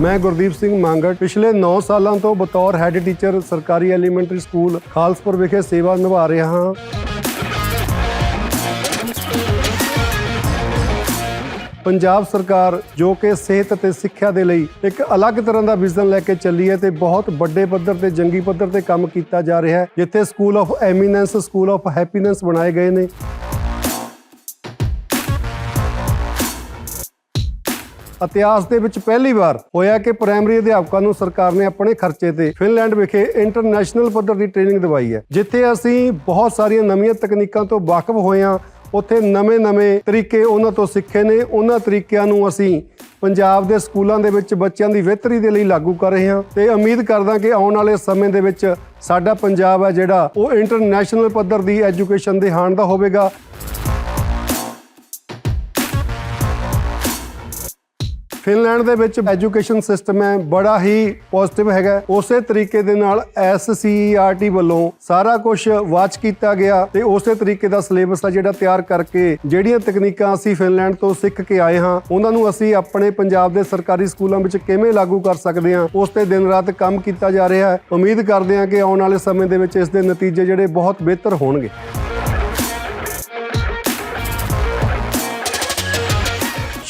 ਮੈਂ ਗੁਰਦੀਪ ਸਿੰਘ ਮੰਗੜ। ਪਿਛਲੇ 9 ਸਾਲਾਂ ਤੋਂ ਬਤੌਰ ਹੈੱਡ ਟੀਚਰ ਸਰਕਾਰੀ ਐਲੀਮੈਂਟਰੀ ਸਕੂਲ ਖਾਲਸਪੁਰ ਵਿਖੇ ਸੇਵਾ ਨਿਭਾ ਰਿਹਾ ਹਾਂ। ਪੰਜਾਬ ਸਰਕਾਰ, ਜੋ ਕਿ ਸਿਹਤ ਅਤੇ ਸਿੱਖਿਆ ਦੇ ਲਈ ਇੱਕ ਅਲੱਗ ਤਰ੍ਹਾਂ ਦਾ ਵਿਜ਼ਨ ਲੈ ਕੇ ਚੱਲੀ ਹੈ ਤੇ ਬਹੁਤ ਵੱਡੇ ਪੱਧਰ ਤੇ, ਜੰਗੀ ਪੱਧਰ ਤੇ ਕੰਮ ਕੀਤਾ ਜਾ ਰਿਹਾ ਹੈ, ਜਿੱਥੇ school of eminence school of happiness ਬਣਾਏ ਗਏ ਨੇ। ਇਤਿਹਾਸ ਦੇ ਵਿੱਚ ਪਹਿਲੀ ਵਾਰ ਹੋਇਆ ਕਿ ਪ੍ਰਾਇਮਰੀ ਅਧਿਆਪਕਾਂ ਨੂੰ ਸਰਕਾਰ ਨੇ ਆਪਣੇ ਖਰਚੇ ਤੇ ਫਿਨਲੈਂਡ ਵਿਖੇ ਇੰਟਰਨੈਸ਼ਨਲ ਪੱਧਰ ਦੀ ਟ੍ਰੇਨਿੰਗ ਦਿਵਾਈ ਹੈ, ਜਿੱਥੇ ਅਸੀਂ ਬਹੁਤ ਸਾਰੀਆਂ ਨਵੀਆਂ ਤਕਨੀਕਾਂ ਤੋਂ ਵਾਕਿਫ ਹੋਏ ਹਾਂ। ਉੱਥੇ ਨਵੇਂ-ਨਵੇਂ ਤਰੀਕੇ ਉਹਨਾਂ ਤੋਂ ਸਿੱਖੇ ਨੇ। ਉਹਨਾਂ ਤਰੀਕਿਆਂ ਨੂੰ ਅਸੀਂ ਪੰਜਾਬ ਦੇ ਸਕੂਲਾਂ ਦੇ ਵਿੱਚ ਬੱਚਿਆਂ ਦੀ ਬਿਹਤਰੀ ਦੇ ਲਈ ਲਾਗੂ ਕਰ ਰਹੇ ਹਾਂ ਤੇ ਉਮੀਦ ਕਰਦਾ ਕਿ ਆਉਣ ਵਾਲੇ ਸਮੇਂ ਦੇ ਵਿੱਚ ਸਾਡਾ ਪੰਜਾਬ ਹੈ ਜਿਹੜਾ ਉਹ ਇੰਟਰਨੈਸ਼ਨਲ ਪੱਧਰ ਦੀ ਐਜੂਕੇਸ਼ਨ ਦੇ ਹਾਣ ਦਾ ਹੋਵੇਗਾ। ਫਿਨਲੈਂਡ ਦੇ ਵਿੱਚ ਐਜੂਕੇਸ਼ਨ ਸਿਸਟਮ ਹੈ, ਬੜਾ ਹੀ ਪੋਜ਼ਿਟਿਵ ਹੈਗਾ ਉਸੇ ਤਰੀਕੇ ਦੇ ਨਾਲ ਐਸਸੀਈਆਰਟੀ ਵੱਲੋਂ ਸਾਰਾ ਕੁਝ ਵਾਚ ਕੀਤਾ ਗਿਆ ਤੇ ਉਸੇ ਤਰੀਕੇ ਦਾ ਸਿਲੇਬਸ ਆ ਜਿਹੜਾ ਤਿਆਰ ਕਰਕੇ ਜਿਹੜੀਆਂ ਤਕਨੀਕਾਂ ਅਸੀਂ ਫਿਨਲੈਂਡ ਤੋਂ ਸਿੱਖ ਕੇ ਆਏ ਹਾਂ, ਉਹਨਾਂ ਨੂੰ ਅਸੀਂ ਆਪਣੇ ਪੰਜਾਬ ਦੇ ਸਰਕਾਰੀ ਸਕੂਲਾਂ ਵਿੱਚ ਕਿਵੇਂ ਲਾਗੂ ਕਰ ਸਕਦੇ ਹਾਂ, ਉਸ ਤੇ ਦਿਨ ਰਾਤ ਕੰਮ ਕੀਤਾ ਜਾ ਰਿਹਾ ਹੈ। ਉਮੀਦ ਕਰਦੇ ਹਾਂ ਕਿ ਆਉਣ ਵਾਲੇ ਸਮੇਂ ਦੇ ਵਿੱਚ ਇਸ ਦੇ ਨਤੀਜੇ ਜਿਹੜੇ ਬਹੁਤ ਬਿਹਤਰ ਹੋਣਗੇ।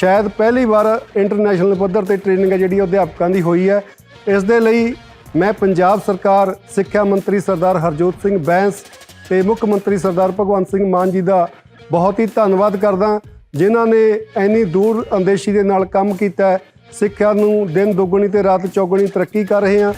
ਸ਼ਾਇਦ ਪਹਿਲੀ ਵਾਰ ਇੰਟਰਨੈਸ਼ਨਲ ਪੱਧਰ ਤੇ ਟ੍ਰੇਨਿੰਗ ਹੈ ਜਿਹੜੀ ਅਧਿਆਪਕਾਂ ਦੀ ਹੋਈ ਹੈ। ਇਸ ਦੇ ਲਈ ਮੈਂ ਪੰਜਾਬ ਸਰਕਾਰ, ਸਿੱਖਿਆ ਮੰਤਰੀ ਸਰਦਾਰ ਹਰਜੋਤ ਸਿੰਘ ਬੈਂਸ ਤੇ ਮੁੱਖ ਮੰਤਰੀ ਸਰਦਾਰ ਭਗਵੰਤ ਸਿੰਘ ਮਾਨ ਜੀ ਦਾ ਬਹੁਤ ਹੀ ਧੰਨਵਾਦ ਕਰਦਾ ਜਿਨ੍ਹਾਂ ਨੇ ਇੰਨੀ ਦੂਰ ਅੰਦੇਸ਼ੀ ਦੇ ਨਾਲ ਕੰਮ ਕੀਤਾ ਸਿੱਖਿਆ ਨੂੰ ਦਿਨ ਦੁੱਗਣੀ ਤੇ ਰਾਤ ਚੌਗਣੀ ਤਰੱਕੀ ਕਰ ਰਹੇ ਹਾਂ।